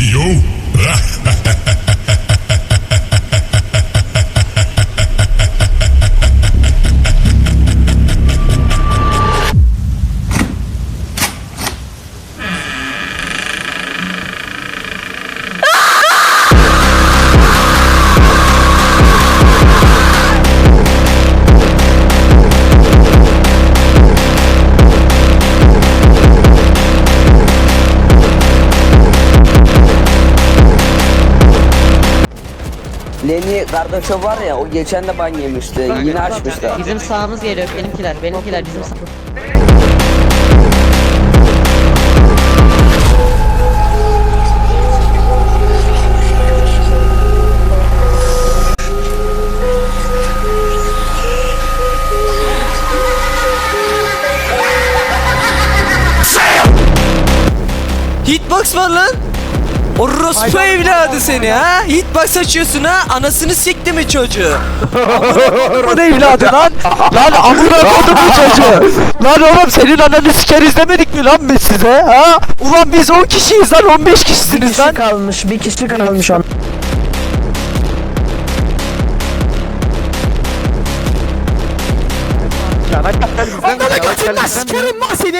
Yo. Leni kardeşo var ya o geçen de ban yemişti. Yine açmıştı. Bizim sağımız geliyor benimkiler benimkiler bizim sağ. Hitbox var lan. Orospu evladı seni ha. Hitbox açıyorsun ha. Anasını sikti mi çocuğu? Bu ne evladı lan? Lan amına koydum bu çocuğu. Lan oğlum senin ananı sikeriz demedik mi lan biz size ha? Ulan biz 10 kişiyiz lan 15 kişisiniz lan. kalmış, bir kişi kalmış an. Ananı götünden sikerim lan senin.